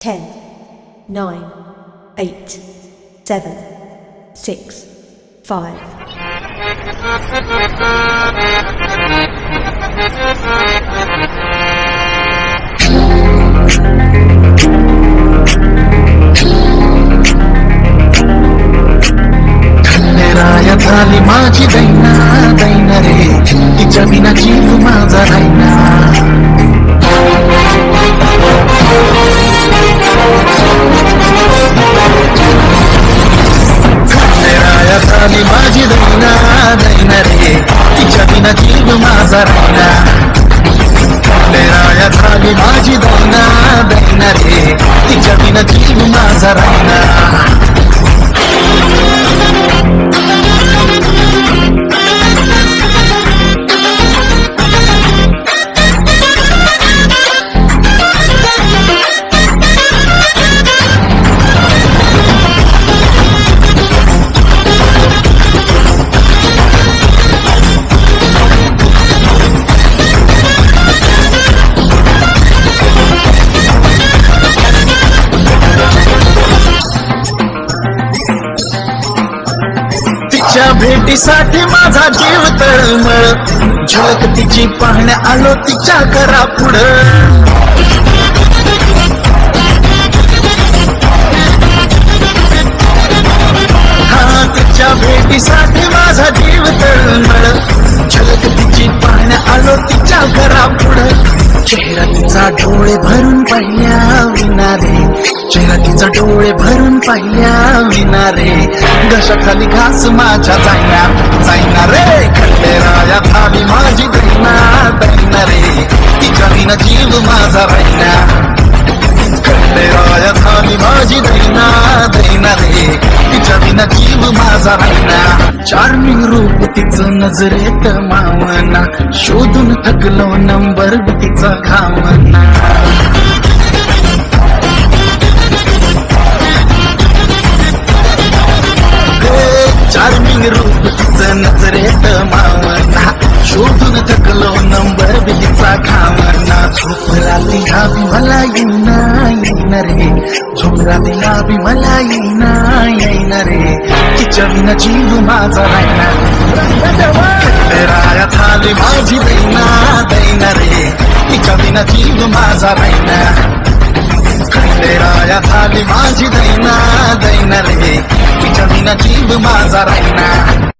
10, 9, 8, 7, 6, 5, राया झाली माझी दैना दैना रे तिच्या विना जीव माझा राहिना माझा राहिना राया झाली माझी दैना दैना रे तिच्या विना जीव माझा तिच्या भेटीसाठी माझा जीव तळमळ. झलक तिची पाहण्या आलो तिच्या घरा पुढं तिचा डोळे भरून पाहिल्या विनारे. चेहरा तिचा डोळे भरून पाहिल्या विनारे. घशाखाली घास माझ्या जाईना जाईना रे. खंडेराया थाली माझी दैना दैना रे. तिच्या विना जीव माझा राहिना. खंडेराया थाली माझी दैना दैना रे. तिच्या विना जीव माझा राहिना. चार्मिंग रूप तिचं नजरेत मावना. शोधून थकलो नंबर तिचा घावना चार्मिंग रूप तिचं नजरेत मावना. शोधून थकलो नंबर तिचा घावना झोप रात्री हवी मला येईना येईना रे झोप रात्री हवी मला येईना येईना रे तिच्या विना जीव माझा राहिना राया थाली माझी दैना दैना रे तिच्या विना जीव माझा राहिना राया थाली माझी दैना दैना रे तिच्या विना जीव माझा राहिना.